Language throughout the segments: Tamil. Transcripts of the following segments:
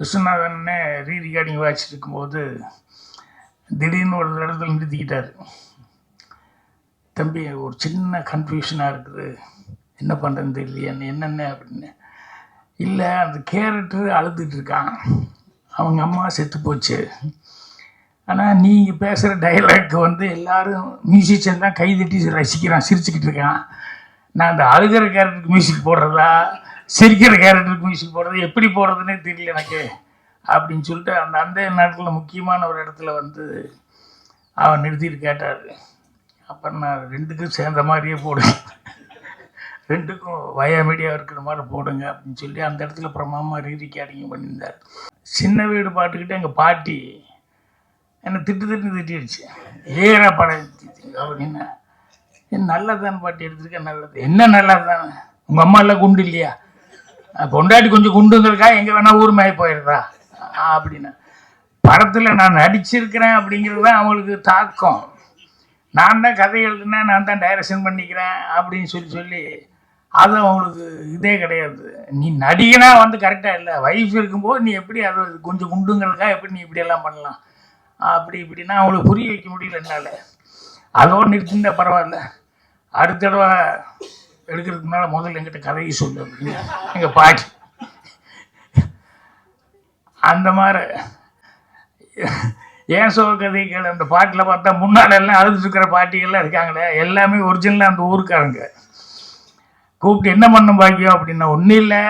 விஸ்வநாதன்னே ரீ ரிகார்டிங் வாட்சிட்டு இருக்கும்போது திடீர்னு ஒரு இடத்துல நிறுத்திக்கிட்டார். தம்பி ஒரு சின்ன கன்ஃபியூஷனாக இருக்குது. என்ன பண்ணுறதுன்னு தெரியலையே. என்னென்ன? அப்படின்னு. இல்லை அந்த கேரக்டர் அழுதுட்டு இருக்கான். அவங்க அம்மா செத்து போச்சு. ஆனால் நீங்கள் பேசுகிற டைலாக் வந்து எல்லோரும் மியூசிஷியன் தான் கைதட்டி ரசிக்கிறான் சிரிச்சுக்கிட்டு இருக்கான். நான் அந்த அழுகிற கேரக்டருக்கு மியூசிக் போடுறதா? சிரிக்கிற கேரக்டருக்கு மியூசிக் போடுறது எப்படி போடுறதுன்னே தெரியல எனக்கு அப்படின்னு சொல்லிட்டு அந்த அந்த நாட்டில் முக்கியமான ஒரு இடத்துல வந்து அவன் நிறுத்திட்டு கேட்டார். அப்புறம் நான் ரெண்டுக்கும் சேர்ந்த மாதிரியே போடுங்க. ரெண்டுக்கும் வயா மீடியா இருக்கிற மாதிரி போடுங்க அப்படின்னு சொல்லி அந்த இடத்துல பிரமாமா ரீ ரீரிக்கார்டிங் பண்ணியிருந்தார். சின்ன வீடு பாட்டுக்கிட்டே எங்கள் பாட்டி என்னை திட்டு திட்டு திட்டிடுச்சு. ஏற படம் அப்படின்னு என்ன நல்லதான பாட்டி எடுத்திருக்கேன் நல்லது. என்ன நல்லதுதானே உங்கள் அம்மா எல்லாம் குண்டு இல்லையா? பொண்டாட்டி கொஞ்சம் குண்டுங்கிறக்கா எங்கே வேணா ஊர் மேய போயிடுறா அப்படின்னு. படத்தில் நான் நடிச்சிருக்கிறேன் அப்படிங்கிறது தான் அவங்களுக்கு தாக்கம். நான் தான் கதை எழுதுனேன் நான் தான் டைரக்ஷன் பண்ணிக்கிறேன் அப்படின்னு சொல்லி சொல்லி அது அவங்களுக்கு இதே கிடையாது. நீ நடிகனா வந்து கரெக்டாக இல்லை. வைஃப் இருக்கும்போது நீ எப்படி அதை கொஞ்சம் குண்டுங்களுக்கா எப்படி நீ இப்படியெல்லாம் பண்ணலாம்? அப்படி இப்படின்னா அவங்களுக்கு புரிய வைக்க முடியல என்னால். அதோடு நிறுத்திருந்தா பரவாயில்ல. அடுத்த தடவை எடுக்கிறதுக்கு முன்னால் முதல்ல எங்கிட்ட கதையை சொல்லு எங்கள் பாட்டி. அந்த மாதிரி ஏன் சோக கதைகள் அந்த பாட்டில் பார்த்தா முன்னால் எல்லாம் அழுதுட்டு பாட்டிகள்லாம் இருக்காங்களே எல்லாமே ஒரிஜினலாக அந்த ஊருக்காரங்க. கூப்பிட்டு என்ன பண்ணும் பாக்கியம் அப்படின்னா ஒன்றும் இல்லை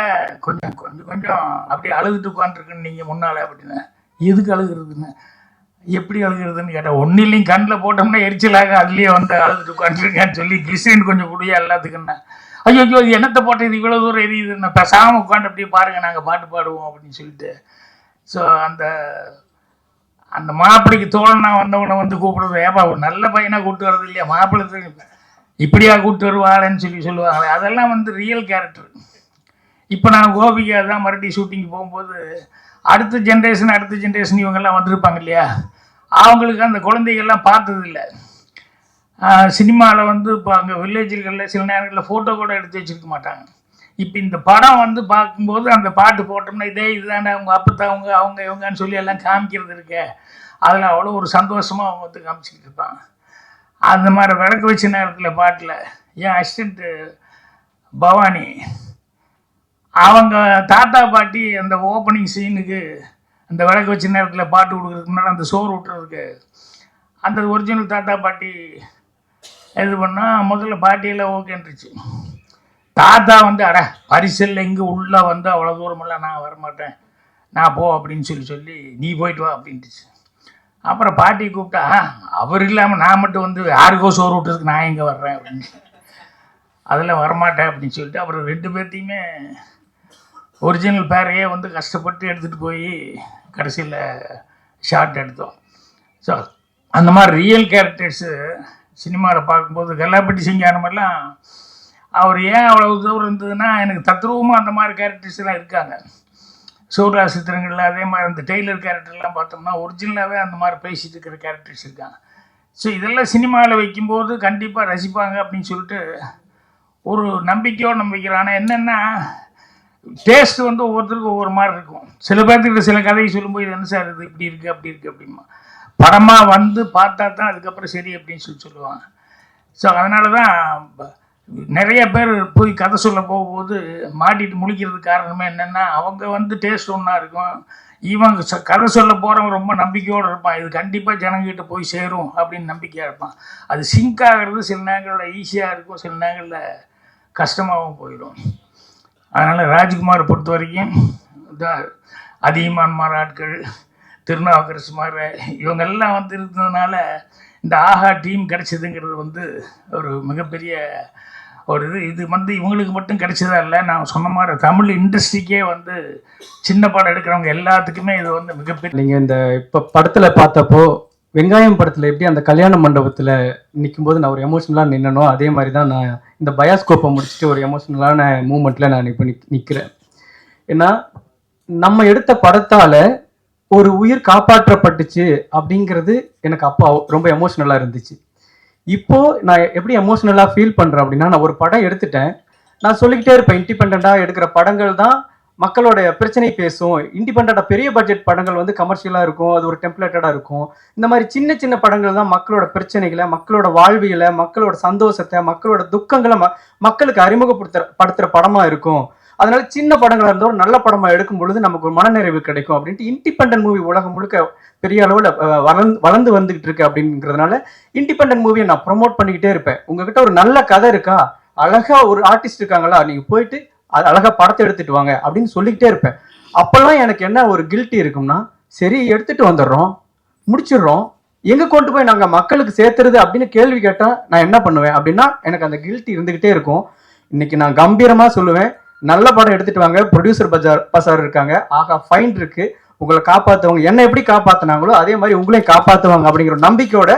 கொஞ்சம் கொஞ்சம் கொஞ்சம் அப்படியே அழுதுட்டு உட்காந்துருக்குன்னு நீங்கள் முன்னால் அப்படின்னா. எதுக்கு அழுகுறதுன்னு? எப்படி அழுகுறதுன்னு கேட்டால் ஒன்றும் இல்லையும் கண்ணில் போட்டோம்னா எரிச்சலாக அதுலேயே வந்து அழுதுட்டு உட்காந்துருக்கேன்னு சொல்லி கிறிஸ்டின் கொஞ்சம் குடியா எல்லாத்துக்குன்னா ஐயோ ஐயோ இது என்னத்தை போட்டு இது இவ்வளோ தூரம் எரியுது நான் பேசாமல் உட்காந்து அப்படியே பாருங்கள் நாங்கள் பாட்டு பாடுவோம் அப்படின்னு சொல்லிட்டு. ஸோ அந்த அந்த மாப்பிள்ளைக்கு தோழனா வந்தவனை வந்து கூப்பிடுறது ஏப்பா ஒரு நல்ல பையனாக கூப்பிட்டு வர்றது இல்லையா? மாப்பிள்ளை இப்படியா கூப்பிட்டு வருவாளேன்னு சொல்லி சொல்லுவாங்களே அதெல்லாம் வந்து ரியல் கேரக்டர் இப்போ நான் கோபிகா தான் மறுபடியும் ஷூட்டிங் போகும்போது அடுத்த ஜென்ரேஷன் அடுத்த ஜென்ரேஷன் இவங்கெல்லாம் வந்திருப்பாங்க இல்லையா? அவங்களுக்கு அந்த குழந்தைகள்லாம் பார்த்ததில்ல சினிமாவில் வந்து இப்போ அங்கே வில்லேஜ்களில் சில நேரங்களில் ஃபோட்டோ கூட எடுத்து வச்சிருக்க மாட்டாங்க. இப்போ இந்த படம் வந்து பார்க்கும்போது அந்த பாட்டு போட்டோம்னா இதே இதுதானே அவங்க அப்பத்தான் அவங்க அவங்க இவங்கன்னு சொல்லி எல்லாம் காமிக்கிறது இருக்கே. அதில் அவ்வளோ ஒரு சந்தோஷமாக அவங்க வந்து காமிச்சிக்கிட்டு இருப்பாங்க. அந்த மாதிரி விளக்கு வச்ச நேரத்தில் பாட்டில் என் அசிஸ்டண்ட்டு பவானி அவங்க தாத்தா பாட்டி அந்த ஓப்பனிங் சீனுக்கு அந்த விளக்கு வச்ச நேரத்தில் பாட்டு கொடுக்குறதுக்கு முன்னாடி அந்த சோறு விட்டுறதுக்கு அந்த ஒரிஜினல் தாத்தா பாட்டி இது பண்ணால் முதல்ல பாட்டியெல்லாம் ஓகேன்றுச்சு தாத்தா வந்து அட பரிசல்ல இங்கே உள்ளே வந்து அவ்வளோ தூரமெல்லாம் நான் வரமாட்டேன். நான் போ அப்படின்னு சொல்லி சொல்லி நீ போயிட்டு வா அப்படின்ட்டுச்சு அப்புறம் பாட்டி கூப்பிட்டா அவர் இல்லாமல் நான் மட்டும் வந்து யாருக்கோ சோறு விட்டுறதுக்கு நான் எங்கே வர்றேன் அப்படின்னு அதெல்லாம் வரமாட்டேன் அப்படின்னு சொல்லிட்டு அப்புறம் ரெண்டு பேர்த்தையுமே ஒரிஜினல் பேரையே வந்து கஷ்டப்பட்டு எடுத்துகிட்டு போய் கடைசியில் ஷார்ட் எடுத்தோம். ஸோ அந்த மாதிரி ரியல் கேரக்டர்ஸு சினிமாவில் பார்க்கும்போது கல்லாப்பட்டி சிங்காரமெல்லாம் அவர் ஏன் அவ்வளோ தூரம் இருந்ததுன்னா எனக்கு தத்ரூபமாக அந்த மாதிரி கேரக்டர்ஸ்லாம் இருக்காங்க. சூர்யா சித்திரங்களில் அதே மாதிரி அந்த டெய்லர் கேரக்டர்லாம் பார்த்தோம்னா ஒரிஜினலாகவே அந்த மாதிரி பேசிட்டு இருக்கிற கேரக்டர்ஸ் இருக்காங்க. ஸோ இதெல்லாம் சினிமாவில் வைக்கும்போது கண்டிப்பாக ரசிப்பாங்க அப்படின்னு சொல்லிட்டு ஒரு நம்பிக்கையோடு நம்பிக்கிறேன். ஆனால் என்னென்னா டேஸ்ட் வந்து ஒவ்வொருத்தருக்கும் ஒவ்வொரு மாதிரி இருக்கும். சில பேர்த்துக்கிட்ட சில கதையை சொல்லும்போது இது என்ன சார் இது இப்படி இருக்குது அப்படி இருக்குது அப்படிமா. படமாக வந்து பார்த்தா தான் அதுக்கப்புறம் சரி அப்படின்னு சொல்லி சொல்லுவாங்க. ஸோ அதனால தான் நிறைய பேர் போய் கதை சொல்ல போகும்போது மாட்டிட்டு முழிக்கிறதுக்கு காரணமே என்னென்னா அவங்க வந்து டேஸ்ட் ஒன்றா இருக்கும். இவங்க கதை சொல்ல போகிறவங்க ரொம்ப நம்பிக்கையோடு இருப்பான். இது கண்டிப்பாக ஜனங்கிட்ட போய் சேரும் அப்படின்னு நம்பிக்கையாக இருப்பான். அது சிங்க் ஆகிறது சில நேரங்களில் ஈஸியாக இருக்கும் சில நேரங்களில் கஷ்டமாகவும் போயிடும். அதனால் ராஜ்குமாரை பொறுத்த வரைக்கும் இந்த அதிகமான ஆட்கள் திருநாவுக்கரசு மாற இவங்க எல்லாம் வந்து இருந்ததுனால இந்த ஆஹா டீம் கிடைச்சதுங்கிறது வந்து ஒரு மிகப்பெரிய ஒரு இது. இது வந்து இவங்களுக்கு மட்டும் கிடைச்சதா இல்லை. நான் சொன்ன மாதிரி தமிழ் இண்டஸ்ட்ரிக்கே வந்து சின்ன படம் எடுக்கிறவங்க எல்லாத்துக்குமே இது வந்து மிகப்பெரிய நீங்கள் இந்த இப்போ படத்தில் பார்த்தப்போ வெங்காயம் படத்துல எப்படி அந்த கல்யாண மண்டபத்துல நிக்கும்போது நான் ஒரு எமோஷனலா நின்னனோ அதே மாதிரி தான் நான் இந்த பயாஸ்கோப்பை முடிச்சுட்டு ஒரு எமோஷனலான மூமெண்ட்ல நான் இப்போ நிக் நிற்கிறேன் ஏன்னா நம்ம எடுத்த படத்தால ஒரு உயிர் காப்பாற்றப்பட்டுச்சு அப்படிங்கிறது எனக்கு அப்போ ரொம்ப எமோஷனலா இருந்துச்சு. இப்போ நான் எப்படி எமோஷனலா ஃபீல் பண்றேன் அப்படின்னா நான் ஒரு படம் எடுத்துட்டேன். நான் சொல்லிக்கிட்டே இருப்பேன் இண்டிபெண்டா எடுக்கிற படங்கள் தான் மக்களோட பிரச்சனை பேசும் இண்டிபெண்டாக பெரிய பட்ஜெட் படங்கள் வந்து கமர்ஷியலாக இருக்கும் அது ஒரு டெம்ப்ளேட்டடாக இருக்கும். இந்த மாதிரி சின்ன சின்ன படங்கள் தான் மக்களோட பிரச்சனைகளை மக்களோட வாழ்வியலை மக்களோட சந்தோஷத்தை மக்களோட துக்கங்களை ம- மக்களுக்கு அறிமுகப்படுத்துற படுத்துகிற படமாக இருக்கும். அதனால சின்ன படங்களாக இருந்தால் ஒரு நல்ல படமாக எடுக்கும் பொழுது நமக்கு ஒரு மனநிறைவு கிடைக்கும் அப்படின்ட்டு இண்டிபெண்டன்ட் மூவி உலகம் முழுக்க பெரிய அளவில் வளர்ந்து வளர்ந்து வந்துகிட்டு இருக்கு அப்படிங்கிறதுனால இண்டிபெண்டன்ட் மூவியை நான் ப்ரொமோட் பண்ணிக்கிட்டே இருப்பேன். உங்ககிட்ட ஒரு நல்ல கதை இருக்கா? அழகா ஒரு ஆர்டிஸ்ட் இருக்காங்களா? நீங்க போயிட்டு அது அழகா படத்தை எடுத்துட்டு வாங்க அப்படின்னு சொல்லிக்கிட்டே இருப்பேன். அப்பெல்லாம் எனக்கு என்ன ஒரு கில்ட்டி இருக்கும்னா சரி எடுத்துட்டு வந்துடுறோம் முடிச்சிடுறோம் எங்க கொண்டு போய் நாங்க மக்களுக்கு சேர்த்துறது அப்படின்னு கேள்வி கேட்டா நான் என்ன பண்ணுவேன் அப்படின்னா எனக்கு அந்த கில்ட்டி இருந்துகிட்டே இருக்கும். இன்னைக்கு நான் கம்பீரமா சொல்லுவேன் நல்ல படம் எடுத்துட்டு வாங்க ப்ரொடியூசர் பஜார் பசார் இருக்காங்க ஆகா ஃபைன் இருக்கு. உங்களை காப்பாத்துவாங்க என்ன எப்படி காப்பாத்தினாங்களோ அதே மாதிரி உங்களையும் காப்பாத்துவாங்க அப்படிங்கிற நம்பிக்கையோட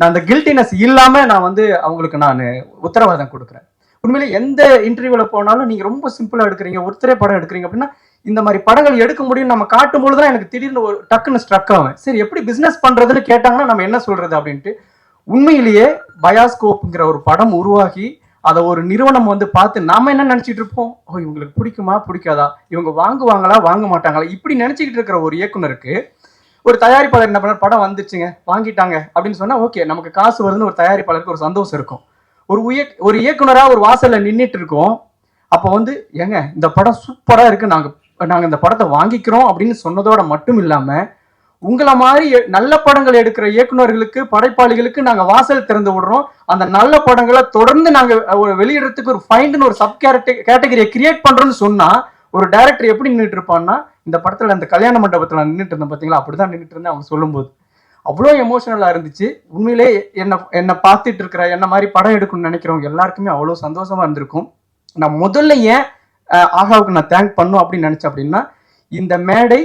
நான் அந்த கில்ட்டினஸ் இல்லாம நான் வந்து அவங்களுக்கு நான் உத்தரவாதம் கொடுக்குறேன். உண்மையிலே எந்த இன்டர்வியூல போனாலும் நீங்க ரொம்ப சிம்பிளா எடுக்கிறீங்க ஒருத்தரே படம் எடுக்கிறீங்க அப்படின்னா இந்த மாதிரி படங்கள் எடுக்க முடியும் நம்ம காட்டும் பொழுது தான் எனக்கு திடீர்னு ஒரு டக்குன்னு ஸ்ட்ரக் ஆகும் சரி எப்படி பிசினஸ் பண்றதுன்னு கேட்டாங்கன்னா நம்ம என்ன சொல்றது அப்படின்ட்டு உண்மையிலேயே பயாஸ்கோப்ங்கிற ஒரு படம் உருவாகி அதை ஒரு நிறுவனம் வந்து பார்த்து நாம என்ன நினைச்சிட்டு இருப்போம்? ஓ இவங்களுக்கு பிடிக்குமா? பிடிக்காதா? இவங்க வாங்குவாங்களா? வாங்க மாட்டாங்களா? இப்படி நினச்சிக்கிட்டு இருக்கிற ஒரு இயக்குனருக்கு ஒரு தயாரிப்பாளர் என்ன பண்ணார்? படம் வந்துச்சுங்க வாங்கிட்டாங்க அப்படின்னு சொன்னா ஓகே நமக்கு காசு வருதுன்னு ஒரு தயாரிப்பாளருக்கு ஒரு சந்தோஷம் இருக்கும். ஒரு உயர் ஒரு இயக்குனராக ஒரு வாசலில் நின்றுட்டு இருக்கோம் அப்போ வந்து ஏங்க இந்த படம் சூப்பராக இருக்குது நாங்கள் நாங்கள் இந்த படத்தை வாங்கிக்கிறோம் அப்படின்னு சொன்னதோட மட்டும் இல்லாமல் உங்களை மாதிரி நல்ல படங்கள் எடுக்கிற இயக்குனர்களுக்கு படைப்பாளிகளுக்கு நாங்கள் வாசல் திறந்து விடுறோம். அந்த நல்ல படங்களை தொடர்ந்து நாங்கள் ஒரு வெளியிடறதுக்கு ஒரு ஃபைண்ட்னு ஒரு சப் கேட்டகரியை கிரியேட் பண்ணுறோன்னு சொன்னால் ஒரு டேரக்டர் எப்படி நின்றுட்டு இருப்பான்னா இந்த படத்தில் அந்த கல்யாண மண்டபத்தில் நின்றுட்டு இருந்தேன் பார்த்தீங்களா அப்படி தான் நின்றுட்டு இருந்தேன் அவங்க சொல்லும்போது. அவ்வளோ எமோஷனலாக இருந்துச்சு. உண்மையிலே என்னை என்னை பார்த்துட்டு இருக்கிற என்ன மாதிரி படம் எடுக்கணும்னு நினைக்கிறவங்க எல்லாருக்குமே அவ்வளோ சந்தோஷமா இருந்திருக்கும். நான் முதல்ல ஏன் ஆஹாவுக்கு ஆகாவுக்கு நான் தேங்க் பண்ணும் அப்படின்னு நினைச்சேன் அப்படின்னா இந்த மேடை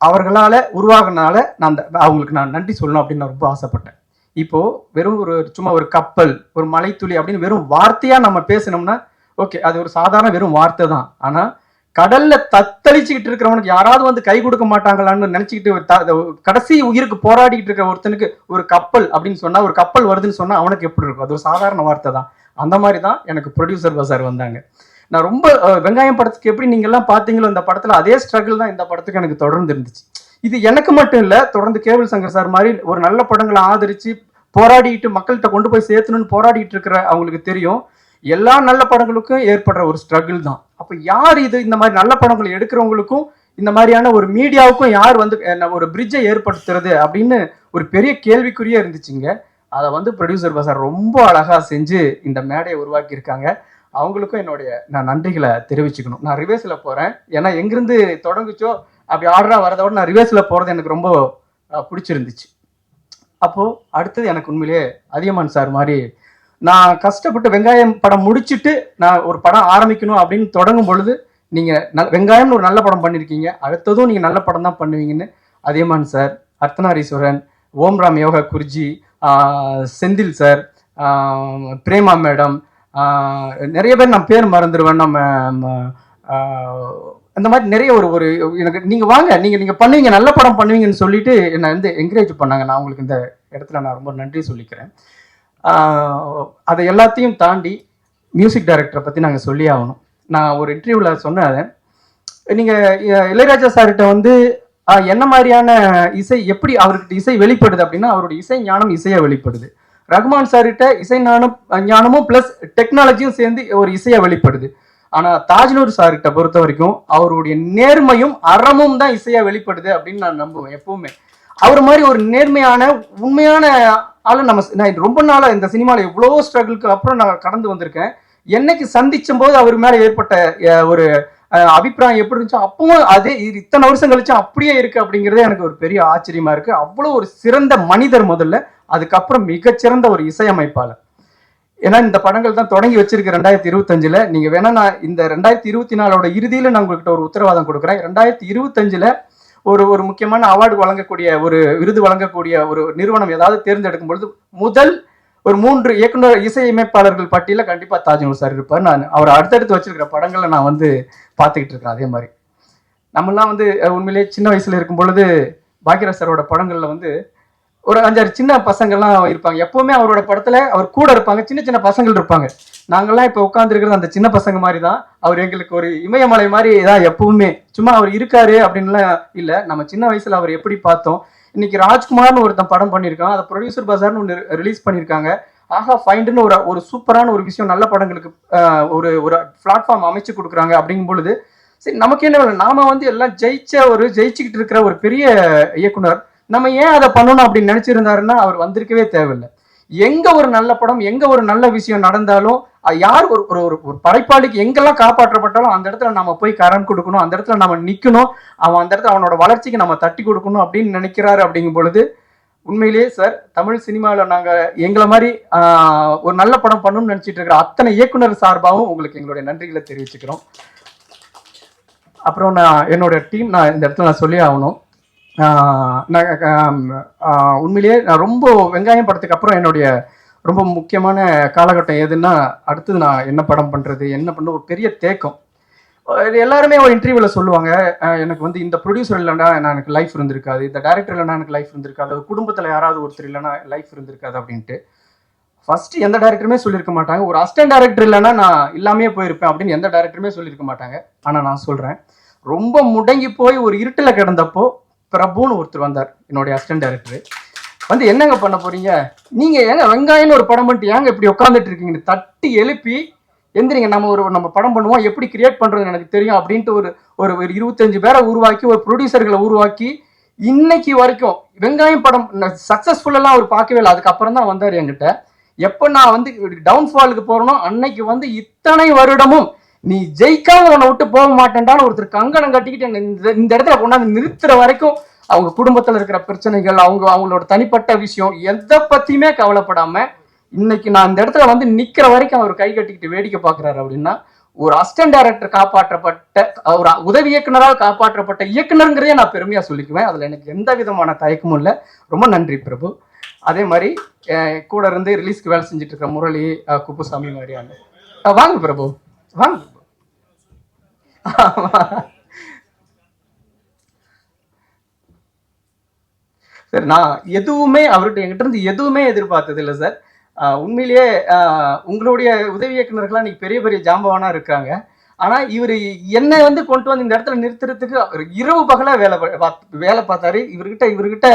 அவர்களால் உருவாகினால நான் அந்த அவங்களுக்கு நான் நன்றி சொல்லணும் அப்படின்னு நான் ரொம்ப ஆசைப்பட்டேன். இப்போ வெறும் ஒரு சும்மா ஒரு கப்பல் ஒரு மலைத்துளி அப்படின்னு வெறும் வார்த்தையா நம்ம பேசினோம்னா ஓகே அது ஒரு சாதாரண வெறும் வார்த்தை தான். ஆனால் கடல்ல தத்தளிச்சுக்கிட்டு இருக்கிறவனுக்கு யாராவது வந்து கை கொடுக்க மாட்டாங்களான்னு நினைச்சுக்கிட்டு த- கடைசி உயிருக்கு போராடிக்கிட்டு இருக்கிற ஒருத்தனுக்கு ஒரு கப்பல் அப்படின்னு சொன்னா ஒரு கப்பல் வருதுன்னு சொன்னா அவனுக்கு எப்படி இருக்கும்? அது ஒரு சாதாரண வார்த்தை தான். அந்த மாதிரி தான் எனக்கு ப்ரொடியூசர் பசார் வந்தாங்க. நான் ரொம்ப வெங்காயம் படத்துக்கு எப்படி நீங்க எல்லாம் பாத்தீங்களோ இந்த படத்துல அதே ஸ்ட்ரகிள் தான் இந்த படத்துக்கு எனக்கு தொடர்ந்து இருந்துச்சு. இது எனக்கு மட்டும் இல்ல தொடர்ந்து கேபிள் சங்கர் சார் மாதிரி ஒரு நல்ல படங்களை ஆதரிச்சு போராடிட்டு மக்கள்கிட்ட கொண்டு போய் சேர்த்தணும்னு போராடிட்டு இருக்கிற அவங்களுக்கு தெரியும். எல்லா நல்ல படங்களுக்கும் ஏற்படுற ஒரு ஸ்ட்ரகிள் தான். அப்போ யார் இது? இந்த மாதிரி நல்ல படங்கள் எடுக்கிறவங்களுக்கும் இந்த மாதிரியான ஒரு மீடியாவுக்கும் யார் வந்து என்ன ஒரு பிரிட்ஜை ஏற்படுத்துறது அப்படின்னு ஒரு பெரிய கேள்விக்குறியே இருந்துச்சுங்க. அதை வந்து ப்ரொடியூசர் பசார் ரொம்ப அழகா செஞ்சு இந்த மேடையை உருவாக்கி இருக்காங்க அவங்களுக்கும் என்னுடைய நான் நன்றிகளை தெரிவிச்சுக்கணும். நான் ரிவேர்ஸில் போகிறேன் ஏன்னா எங்கிருந்து தொடங்குச்சோ அப்படி ஆர்டராக வரதோட நான் ரிவேர்ஸில் போகிறது எனக்கு ரொம்ப பிடிச்சிருந்துச்சு. அப்போது அடுத்தது எனக்கு உண்மையிலேயே அதியமான் சார் மாதிரி நான் கஷ்டப்பட்டு வெங்காயம் படம் முடிச்சுட்டு நான் ஒரு படம் ஆரம்பிக்கணும் அப்படின்னு தொடங்கும் பொழுது நீங்கள் நல் வெங்காயம்னு ஒரு நல்ல படம் பண்ணியிருக்கீங்க அடுத்ததும் நீங்கள் நல்ல படம் தான் பண்ணுவீங்கன்னு Athiyaman sir Ardhanareeswaran Omram yoga Guruji Senthil sir Prema madam நிறைய பேர் நான் பேர் மறந்துடுவேன் நம்ம ம, அந்த மாதிரி நிறைய ஒரு ஒரு எனக்கு நீங்கள் வாங்க நீங்கள் நீங்கள் பண்ணுவீங்க நல்ல படம் பண்ணுவீங்கன்னு சொல்லிட்டு என்னை வந்து என்கரேஜ் பண்ணாங்க. நான் உங்களுக்கு இந்த இடத்துல நான் ரொம்ப நன்றி சொல்லிக்கிறேன். அதை எல்லாத்தையும் தாண்டி மியூசிக் டைரக்டரை பற்றி நாங்கள் சொல்லி ஆகணும். நான் ஒரு இன்டர்வியூவில் சொன்னேன் நீங்கள் இளையராஜா சார்கிட்ட வந்து என்ன மாதிரியான இசை எப்படி அவர்கிட்ட இசை வெளிப்படுது அப்படின்னா அவருடைய இசை ஞானம் இசையாக வெளிப்படுது. ரகுமான் சார்கிட்ட இசை ஞானம் ஞானமும் ப்ளஸ் டெக்னாலஜியும் சேர்ந்து ஒரு இசையாக வெளிப்படுது. ஆனால் தாஜ்னூர் சார்கிட்ட பொறுத்த வரைக்கும் அவருடைய நேர்மையும் அறமும் தான் இசையாக வெளிப்படுது அப்படின்னு நான் நம்புவேன் எப்பவுமே. அவர் மாதிரி ஒரு நேர்மையான உண்மையான ஆனால் நம்ம நான் ரொம்ப நாளாக இந்த சினிமாவில் எவ்வளோ ஸ்ட்ரகிளுக்கு அப்புறம் நான் கடந்து வந்திருக்கேன். என்னைக்கு சந்திச்சும் போது அவர் மேலே ஏற்பட்ட ஒரு அபிப்பிராயம் எப்படி இருந்துச்சோ அப்பவும் அதே இது இத்தனை வருஷம் கழிச்சு அப்படியே இருக்கு அப்படிங்கிறதே எனக்கு ஒரு பெரிய ஆச்சரியமா இருக்கு. அவ்வளோ ஒரு சிறந்த மனிதர் முதல்ல அதுக்கப்புறம் மிகச்சிறந்த ஒரு இசையமைப்பாளர். ஏன்னா இந்த படங்கள் தான் தொடங்கி வச்சிருக்கு ரெண்டாயிரத்தி இருபத்தஞ்சுல. நீங்க வேணா நான் இந்த ரெண்டாயிரத்தி இருபத்தி நாலோட இறுதியில நான் உங்ககிட்ட ஒரு உத்தரவாதம் கொடுக்குறேன். ரெண்டாயிரத்தி இருபத்தஞ்சுல ஒரு ஒரு முக்கியமான அவார்டு வழங்கக்கூடிய ஒரு விருது வழங்கக்கூடிய ஒரு நிறுவனம் ஏதாவது தேர்ந்தெடுக்கும் பொழுது முதல் ஒரு மூன்று இயக்குனர் இசையமைப்பாளர்கள் பட்டியல கண்டிப்பா தாஜ்மஹல் சார் இருப்பார். நான் அவர் அடுத்தடுத்து வச்சிருக்கிற படங்களை நான் வந்து பார்த்துக்கிட்டு இருக்கேன் அதே மாதிரி. நம்மெல்லாம் வந்து உண்மையிலேயே சின்ன வயசுல இருக்கும் பொழுது பாக்கியராஜ் சாரோட படங்கள்ல வந்து ஒரு அஞ்சாறு சின்ன பசங்கள்லாம் இருப்பாங்க. எப்பவுமே அவரோட படத்துல அவர் கூட இருப்பாங்க. சின்ன சின்ன பசங்கள் இருப்பாங்க. நாங்கள்லாம் இப்போ உட்காந்துருக்கிறது அந்த சின்ன பசங்க மாதிரி தான் அவர் எங்களுக்கு ஒரு இமயமலை மாதிரி தான் எப்பவுமே. சும்மா அவர் இருக்காரு அப்படின்லாம் இல்லை. நம்ம சின்ன வயசுல அவர் எப்படி பார்த்தோம். இன்னைக்கு ராஜ்குமார்னு ஒருத்தன் படம் பண்ணியிருக்கான். அதை ப்ரொடியூசர் பஜார்னு ஒன்று ரிலீஸ் பண்ணியிருக்காங்க. ஆஹா ஃபைண்டுன்னு ஒரு ஒரு சூப்பரான ஒரு விஷயம் நல்ல படங்களுக்கு ஒரு ஒரு பிளாட்ஃபார்ம் அமைச்சு கொடுக்குறாங்க அப்படிங்கும் பொழுது சரி நமக்கு என்ன வேலை? நாம வந்து எல்லாம் ஜெயிச்ச ஒரு ஜெயிச்சுக்கிட்டு இருக்கிற ஒரு பெரிய இயக்குனர் நம்ம ஏன் அதை பண்ணணும் அப்படின்னு நினைச்சிருந்தாருன்னா அவர் வந்திருக்கவே தேவையில்லை. எங்க ஒரு நல்ல படம் எங்க ஒரு நல்ல விஷயம் நடந்தாலும் அது யார் ஒரு ஒரு ஒரு- ஒரு படைப்பாளிக்கு எங்கெல்லாம் காப்பாற்றப்பட்டாலும் அந்த இடத்துல நம்ம போய் கரம் கொடுக்கணும் அந்த இடத்துல நம்ம நிக்கணும் அவன் அந்த இடத்துல அவனோட வளர்ச்சிக்கு நம்ம தட்டி கொடுக்கணும் அப்படின்னு நினைக்கிறாரு அப்படிங்கும் பொழுது உண்மையிலேயே சார் தமிழ் சினிமாவில் நாங்கள் எங்களை மாதிரி ஒரு நல்ல படம் பண்ணணும்னு நினச்சிட்டு இருக்கிற அத்தனை இயக்குனர் சார்பாகவும் உங்களுக்கு எங்களுடைய நன்றிகளை தெரிவிச்சுக்கிறோம். அப்புறம் நான் என்னோட டீம் நான் இந்த இடத்துல நான் சொல்லி ஆகணும். உண்மையிலேயே நான் ரொம்ப வெங்காயம் படத்துக்கு அப்புறம் என்னுடைய ரொம்ப முக்கியமான காலகட்டம் எதுன்னா அடுத்தது நான் என்ன படம் பண்ணுறது என்ன பண்ண ஒரு பெரிய தேக்கம். இது எல்லாருமே ஒரு இன்டர்வியூவில் சொல்லுவாங்க எனக்கு வந்து இந்த ப்ரொடியூசர் இல்லைன்னா நான் எனக்கு லைஃப் இருந்திருக்காது இந்த டேரக்டர் இல்லைனா எனக்கு லைஃப் இருந்திருக்காது குடும்பத்தில் யாராவது ஒருத்தர் இல்லைன்னா லைஃப் இருந்திருக்காது அப்படின்ட்டு. ஃபர்ஸ்ட் எந்த டேரக்டருமே சொல்லியிருக்க மாட்டாங்க ஒரு அசிஸ்டன்ட் டேரக்டர் இல்லைன்னா நான் இல்லாமே போயிருப்பேன் அப்படின்னு எந்த டேரக்டருமே சொல்லியிருக்க மாட்டாங்க. ஆனால் நான் சொல்கிறேன் ரொம்ப முடங்கி போய் ஒரு இருட்டில் கிடந்தப்போ பிரபுன்னு ஒருத்தர் வந்தார் என்னுடைய அசிஸ்டன்ட் டைரக்டர் வந்து என்னங்க பண்ண போறீங்க? நீங்க ஏங்க வெங்காயம்னு ஒரு படம் பண்ணிட்டு ஏங்க இப்படி உட்காந்துட்டு இருக்கீங்கன்னு தட்டி எழுப்பி எந்திரிங்க நம்ம ஒரு நம்ம படம் பண்ணுவோம் எப்படி கிரியேட் பண்றது எனக்கு தெரியும் அப்படின்ட்டு ஒரு ஒரு ஒரு இருபத்தஞ்சு பேரை உருவாக்கி ஒரு ப்ரொடியூசர்களை உருவாக்கி இன்னைக்கு வரைக்கும் வெங்காயம் படம் சக்சஸ்ஃபுல்லெல்லாம் அவர் பார்க்கவே இல்லை. அதுக்கப்புறம் தான் வந்தார் என்கிட்ட. எப்போ நான் வந்து டவுன்ஃபாலுக்கு போகிறேனோ அன்னைக்கு வந்து இத்தனை வருடமும் நீ ஜெயிக்காம உன்னை விட்டு போக மாட்டேன்டான்னு ஒருத்தர் கங்கணம் கட்டிக்கிட்டு என்னை இந்த இந்த இடத்துல கொண்டாந்து நிறுத்துற வரைக்கும் அவங்க குடும்பத்துல இருக்கிற பிரச்சனைகள் அவங்க அவங்களோட தனிப்பட்ட விஷயம் எதை பத்தியுமே கவலைப்படாம இன்னைக்கு நான் இந்த இடத்துல வந்து நிக்கிற வரைக்கும் அவர் கை கட்டிக்கிட்டு வேடிக்கை பார்க்குறாரு அப்படின்னா ஒரு அசிஸ்டன்ட் டைரக்டர் காப்பாற்றப்பட்ட ஒரு உதவி இயக்குனரால் காப்பாற்றப்பட்ட இயக்குனருங்கிறதே நான் பெருமையா சொல்லிக்குவேன். அதுல எனக்கு எந்த விதமான தயக்கமும் இல்லை. ரொம்ப நன்றி பிரபு. அதே மாதிரி கூட இருந்து ரிலீஸ்க்கு வேலை செஞ்சுட்டு இருக்கிற முரளி குப்புசாமி மாதிரியான. வாங்க பிரபு. வாங்க சார் நான் எதுவுமே அவர்கிட்ட என்கிட்ட இருந்து எதுவுமே எதிர்பார்த்தது இல்லை சார். உண்மையிலேயே ஆஹ் உங்களுடைய உதவி இயக்குனர்கள்லாம் இன்னைக்கு பெரிய பெரிய ஜாம்பவானா இருக்காங்க. ஆனா இவர் என்னை வந்து கொண்டு வந்து இந்த இடத்துல நிறுத்துறதுக்கு அவர் இரவு பகலாக வேலை வேலை பார்த்தாரு. இவர்கிட்ட இவர்கிட்ட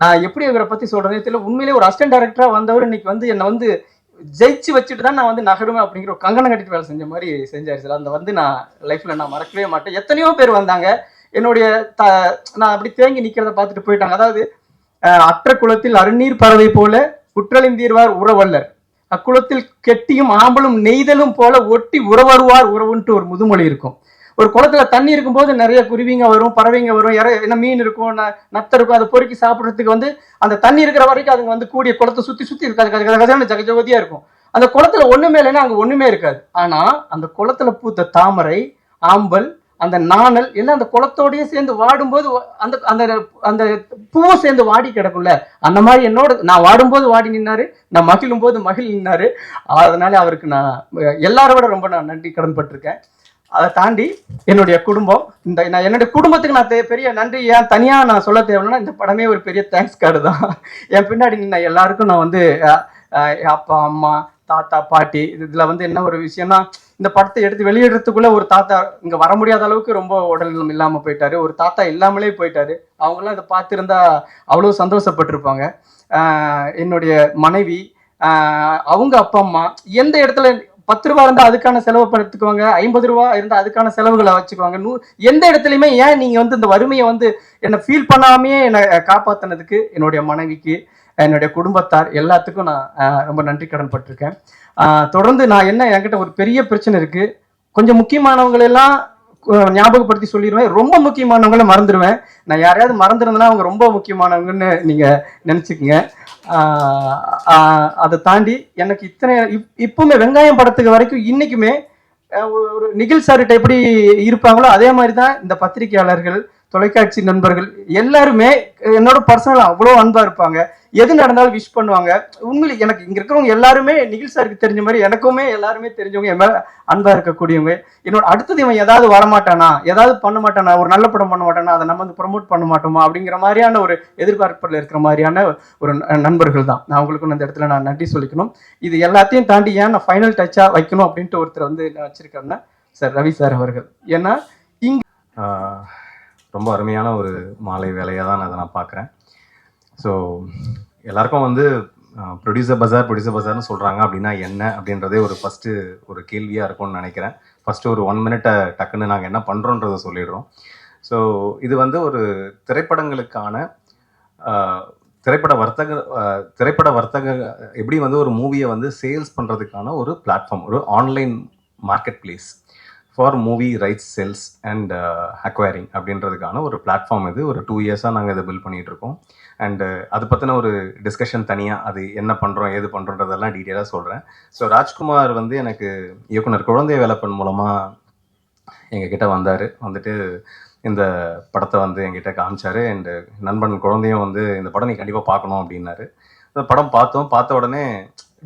நான் எப்படி இவரை பத்தி சொல்கிறேன்னு தெரியல. உண்மையிலேயே ஒரு அசிஸ்டன்ட் டேரக்டராக வந்தவர் இன்னைக்கு வந்து என்னை வந்து ஜெயிச்சு வச்சுட்டு தான் நான் வந்து நகருவேன் அப்படிங்கிற ஒரு கங்கணம் கட்டிட்டு வேலை செஞ்ச மாதிரி செஞ்சாரு சார். அந்த வந்து நான் லைஃப்ல நான் மறக்கவே மாட்டேன். எத்தனையோ பேர் வந்தாங்க. என்னுடைய த நான் அப்படி தேங்கி நிக்கிறத பார்த்துட்டு போயிட்டாங்க. அதாவது அற்ற குளத்தில் அருநீர் பறவை போல குற்றலிந்தீர்வார் உறவல்லர். அக்குளத்தில் கெட்டியும் ஆம்பலும் நெய்தலும் போல ஒட்டி உறவருவார் உறவுன்ட்டு ஒரு முதுமொழி இருக்கும். ஒரு குளத்துல தண்ணி இருக்கும்போது நிறைய குருவிங்க வரும் பறவைங்க வரும் இற என்ன மீன் இருக்கும் ந- நத்தை இருக்கும் அதை பொறுக்கி சாப்பிட்றதுக்கு வந்து அந்த தண்ணி இருக்கிற வரைக்கும் அதுங்க வந்து கூடிய குளத்தை சுத்தி சுத்தி இருக்காது கதை கதை கஜன்னு ஜகஜோதியா இருக்கும். அந்த குளத்துல ஒண்ணுமே இல்லைன்னா அங்க ஒண்ணுமே இருக்காது. ஆனா அந்த குளத்துல பூத்த தாமரை ஆம்பல் அந்த நாணல் எல்லாம் அந்த குளத்தோடயே சேர்ந்து வாடும்போது அந்த அந்த அந்த பூவும் சேர்ந்து வாடி கிடக்கும்ல. அந்த மாதிரி என்னோட நான் வாடும்போது வாடி நின்னாரு நான் மகிழும் போது மகிழ் நின்னாரு. அதனால அவருக்கு நான் எல்லாரோட ரொம்ப நான் நன்றி கடன்பட்டிருக்கேன். அதை தாண்டி என்னுடைய குடும்பம் இந்த நான் என்னுடைய குடும்பத்துக்கு நான் பெரிய நன்றி. ஏன் தனியாக நான் சொல்ல தேவைன்னா இந்த படமே ஒரு பெரிய தேங்க்ஸ் கார்டு தான். என் பின்னாடி நின்ன எல்லாருக்கும் நான் வந்து என் அப்பா அம்மா தாத்தா பாட்டி இது- வந்து என்ன ஒரு விஷயம்னா இந்த படத்தை எடுத்து வெளியிடுறதுக்குள்ள ஒரு தாத்தா இங்கே வர முடியாத அளவுக்கு ரொம்ப உடல்நலம் இல்லாமல் போயிட்டாரு. ஒரு தாத்தா இல்லாமலே போயிட்டாரு. அவங்களாம் இதை பார்த்துருந்தா அவ்வளோ சந்தோஷப்பட்டிருப்பாங்க. என்னுடைய மனைவி அவங்க அப்பா அம்மா எந்த இடத்துல பத்து ரூபா இருந்தா அதுக்கான செலவு படுத்துக்குவாங்க ஐம்பது ரூபா இருந்தா அதுக்கான செலவுகளை வச்சுக்குவாங்க. நூ எந்த இடத்துலையுமே ஏன் நீங்க வந்து இந்த வறுமையை வந்து என்னை ஃபீல் பண்ணாமையே என்னை காப்பாத்தினதுக்கு என்னுடைய மனைவிக்கு என்னுடைய குடும்பத்தார் எல்லாத்துக்கும் நான் ரொம்ப நன்றி கடன் பட்டிருக்கேன். தொடர்ந்து நான் என்ன என்கிட்ட ஒரு பெரிய பிரச்சனை இருக்கு. கொஞ்சம் முக்கியமானவங்களெல்லாம் ஞாபகப்படுத்தி சொல்லிடுவேன். ரொம்ப முக்கியமானவங்கள மறந்துடுவேன். நான் யாரையாவது மறந்துருந்தேன்னா அவங்க ரொம்ப முக்கியமானவங்கன்னு நீங்க நினைச்சுக்கங்க. அதை தாண்டி எனக்கு இத்தனை இப்- இப்பவுமே வெங்காயம் படத்துக்கு வரைக்கும் இன்னைக்குமே ஒரு- ஒரு நிகில் சார்கிட்ட எப்படி இருப்பாங்களோ அதே மாதிரி தான் இந்த பத்திரிகையாளர்கள் தொலைக்காட்சி நண்பர்கள் எல்லாருமே என்னோட பர்சனல் அவ்வளோ அன்பா இருப்பாங்க. எது நடந்தாலும் விஷ் பண்ணுவாங்க. உண்மையில் எனக்கு இங்க இருக்கிறவங்க எல்லாருமே நிகில் சாருக்கு தெரிஞ்ச மாதிரி எனக்குமே எல்லாருமே தெரிஞ்சவங்க என் மேலே அன்பா இருக்கக்கூடியவங்க. என்னோட அடுத்தது இவன் ஏதாவது வரமாட்டானா? ஏதாவது பண்ண மாட்டானா? ஒரு நல்ல படம் பண்ண மாட்டானா? அதை நம்ம வந்து ப்ரொமோட் பண்ண மாட்டோமா? அப்படிங்கிற மாதிரியான ஒரு எதிர்பார்ப்பில் இருக்கிற மாதிரியான ஒரு ந- நண்பர்கள் தான். நான் அவங்களுக்கும் இந்த இடத்துல நான் நன்றி சொல்லிக்கணும். இது எல்லாத்தையும் தாண்டி ஏன் நான் ஃபைனல் டச்சா வைக்கணும் அப்படின்ட்டு ஒருத்தர் வந்து நான் வச்சிருக்கேன்னா சார் ரவி சார் அவர்கள். ஏன்னா இங்கே ரொம்ப அருமையான ஒரு மாலை வேலையாக தான் நான் அதை நான் பார்க்குறேன். ஸோ எல்லாருக்கும் வந்து ப்ரொடியூசர் பஜார் ப்ரொடியூசர் பஜார்னு சொல்கிறாங்க அப்படின்னா என்ன? அப்படின்றதே ஒரு ஃபஸ்ட்டு ஒரு கேள்வியாக இருக்கும்னு நினைக்கிறேன். ஃபஸ்ட்டு ஒரு ஒன் மினிட்டை டக்குன்னு நாங்கள் என்ன பண்ணுறோன்றதை சொல்லிடுறோம். ஸோ இது வந்து ஒரு திரைப்படங்களுக்கான திரைப்பட வர்த்தக திரைப்பட வர்த்தக எப்படி வந்து ஒரு மூவியை வந்து சேல்ஸ் பண்ணுறதுக்கான ஒரு பிளாட்ஃபார்ம் ஒரு online market place for movie rights sales and acquiring அப்படின்றதுக்கான ஒரு பிளாட்ஃபார்ம் இது. ஒரு டூ இயர்ஸாக நாங்கள் இதை பில்ட் பண்ணிகிட்ருக்கோம் அண்டு uh, அது பற்றின ஒரு டிஸ்கஷன் தனியாக அது என்ன பண்ணுறோம் ஏது பண்ணுறோன்றதெல்லாம் டீட்டெயிலாக சொல்கிறேன் ஸோ ராஜ்குமார் வந்து எனக்கு இயக்குனர் குழந்தை வேலைப்பன் மூலமாக எங்ககிட்ட வந்தார். வந்துட்டு இந்த படத்தை வந்து எங்கிட்ட காமிச்சார். அண்டு uh, நண்பன் குழந்தையும் வந்து இந்த படம் நீ கண்டிப்பாக பார்க்கணும் அப்படின்னாரு. இந்த படம் பார்த்தோம். பார்த்த உடனே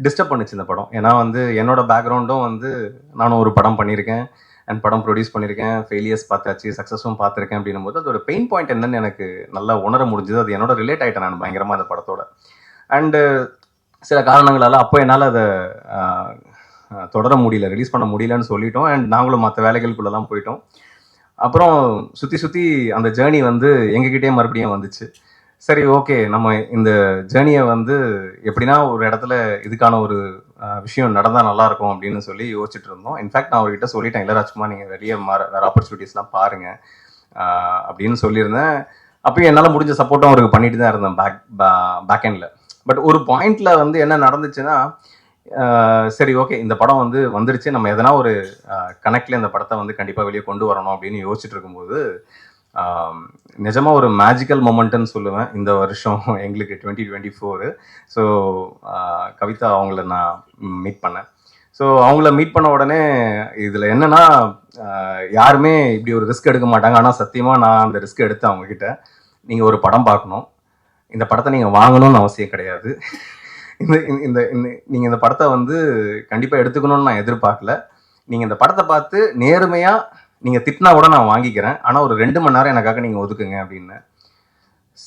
டிஸ்டர்ப் பண்ணுச்சு இந்த படம். ஏன்னா வந்து என்னோடய பேக்ரவுண்டும் வந்து நானும் ஒரு படம் பண்ணியிருக்கேன். அண்ட் படம் ப்ரொடியூஸ் பண்ணியிருக்கேன் ஃபெயிலியர்ஸ் பார்த்தாச்சு சக்ஸஸும் பார்த்துருக்கேன் அப்படின்னும் போது அதோட பெயின் பாயிண்ட் என்னன்னு எனக்கு நல்லா உணர முடிஞ்சது. அது என்னோட ரிலேட் ஆகிட்டேன் நான் பயங்கரமாக அந்த படத்தோட. அண்டு சில காரணங்களால் அப்போ என்னால் அதை தொடர முடியல ரிலீஸ் பண்ண முடியலன்னு சொல்லிட்டோம். அண்ட் நாங்களும் மற்ற வேலைகளுக்குள்ளெல்லாம் போயிட்டோம். அப்புறம் சுற்றி சுற்றி அந்த ஜேர்னி வந்து எங்ககிட்டயே மறுபடியும் வந்துச்சு. சரி ஓகே நம்ம இந்த ஜேர்னியை வந்து எப்படின்னா ஒரு இடத்துல இதுக்கான ஒரு விஷயம் நடந்தால் நல்லாயிருக்கும் அப்படின்னு சொல்லி யோசிச்சுட்டு இருந்தோம் இன்ஃபேக்ட் நான் அவர்கிட்ட சொல்லிட்டேன் இல்லை ராஜ்குமார் நீங்கள் வெளியே மாற வேறு ஆப்பர்ச்சுனிட்டிஸ்லாம் பாருங்கள் அப்படின்னு சொல்லியிருந்தேன். அப்பயும் என்னால் முடிஞ்ச சப்போர்ட்டும் அவருக்கு பண்ணிட்டு தான் இருந்தேன் பேக் பேக் எண்டில் பட் ஒரு பாயிண்டில் வந்து என்ன நடந்துச்சுன்னா சரி ஓகே இந்த படம் வந்து வந்துருச்சு. நம்ம எதனா ஒரு கணக்கில் இந்த படத்தை வந்து கண்டிப்பாக வெளியே கொண்டு வரணும் அப்படின்னு யோசிச்சுட்டு இருக்கும்போது நிஜமாக ஒரு மேஜிக்கல் மொமெண்ட்னு சொல்லுவேன். இந்த வருஷம் எங்களுக்கு twenty twenty four so Kavitha அவங்கள நான் மீட் பண்ணேன். ஸோ அவங்கள மீட் பண்ண உடனே இதில் என்னென்னா யாருமே இப்படி ஒரு ரிஸ்க் எடுக்க மாட்டாங்க. ஆனால் சத்தியமாக நான் அந்த ரிஸ்க் எடுத்தேன் அவங்கக்கிட்ட நீங்கள் ஒரு படம் பார்க்கணும். இந்த படத்தை நீங்கள் வாங்கணும்னு அவசியம் கிடையாது. இந்த இந்த இந்த- நீங்கள் இந்த படத்தை வந்து கண்டிப்பாக எடுத்துக்கணும்னு நான் எதிர்பார்க்கல. நீங்கள் இந்த படத்தை பார்த்து நேர்மையாக நீங்கள் திட்டினா கூட நான் வாங்கிக்கிறேன். ஆனால் ஒரு ரெண்டு மணி நேரம் எனக்காக நீங்கள் ஒதுக்குங்க அப்படின்னு.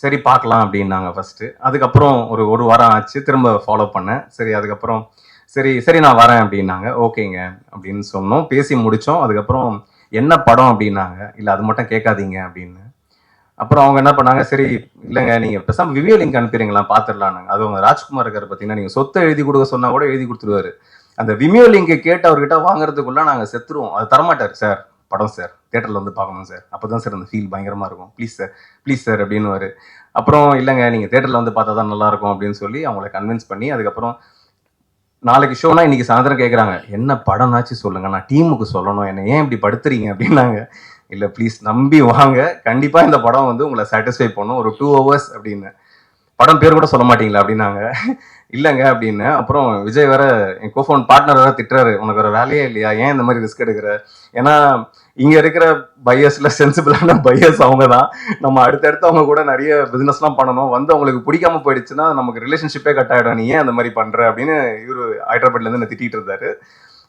சரி பார்க்கலாம் அப்படின்னாங்க ஃபஸ்ட்டு அதுக்கப்புறம் ஒரு ஒரு வாரம் ஆச்சு. திரும்ப ஃபாலோ பண்ணேன். சரி அதுக்கப்புறம் சரி சரி நான் வரேன் அப்படின்னாங்க. ஓகேங்க அப்படின்னு சொன்னோம். பேசி முடித்தோம் அதுக்கப்புறம் என்ன படம் அப்படின்னாங்க. இல்லை அது மட்டும் கேட்காதீங்க அப்படின்னு. அப்புறம் அவங்க என்ன பண்ணாங்க? சரி இல்லைங்க நீங்கள் பெருசாக விவியோ லிங்க் அனுப்பிடுங்களா பாத்துடலாம்னாங்க அது அவங்க ராஜ்குமார் இருக்கார் பார்த்தீங்கன்னா நீங்கள் சொத்தை எழுதி கொடுக்க சொன்னால் கூட எழுதி கொடுத்துருவாரு. அந்த விமியோ லிங்கை கேட்டு அவர்கிட்ட வாங்குறதுக்குள்ள நாங்கள் செத்துருவோம். அது தரமாட்டார் சார். படம் சார். தேட்டரில் வந்து பார்க்கணும் சார். அப்போ தான் சார் அந்த ஃபீல் பயங்கரமாக இருக்கும். ப்ளீஸ் சார் ப்ளீஸ் சார் அப்படின்னு அப்புறம் இல்லைங்க நீங்கள் தேட்டரில் வந்து பார்த்தா தான் நல்லாயிருக்கும் அப்படின்னு சொல்லி அவங்கள கன்வின்ஸ் பண்ணி அதுக்கப்புறம் நாளைக்கு ஷோனா இன்னைக்கு சாயந்தரம் கேட்குறாங்க என்ன படம்னாச்சும் சொல்லுங்க. நான் டீமுக்கு சொல்லணும். என்ன ஏன் இப்படி படுத்துறீங்க அப்படின்னாங்க. இல்லை ப்ளீஸ் நம்பி வாங்க. கண்டிப்பாக இந்த படம் வந்து உங்களை சாட்டிஸ்ஃபை பண்ணும். ஒரு டூ ஹவர்ஸ் அப்படின்னு. படம் பேர் கூட சொல்ல மாட்டீங்களா அப்படின்னாங்க. இல்லைங்க அப்படின்னு. அப்புறம் விஜய் வேற என் கோஃபோன் பார்ட்னர் வேற திட்டுறாரு. உனக்கு வேற வேலையே இல்லையா? ஏன் இந்த மாதிரி ரிஸ்க் எடுக்கிற? ஏன்னா இங்க இருக்கிற பையர்ஸ்ல சென்சிபிளான பையஸ் அவங்க தான் நம்ம அடுத்தடுத்து அவங்க கூட நிறைய பிசினஸ்லாம் பண்ணணும். வந்து அவங்களுக்கு பிடிக்காம போயிடுச்சுன்னா நமக்கு ரிலேஷன்ஷிப்பே கட் ஆயிடும். நீ ஏன் அந்த மாதிரி பண்ற? அப்படின்னு இவரு ஹைதராபாத்ல இருந்து என்ன திட்டிட்டு இருந்தாரு.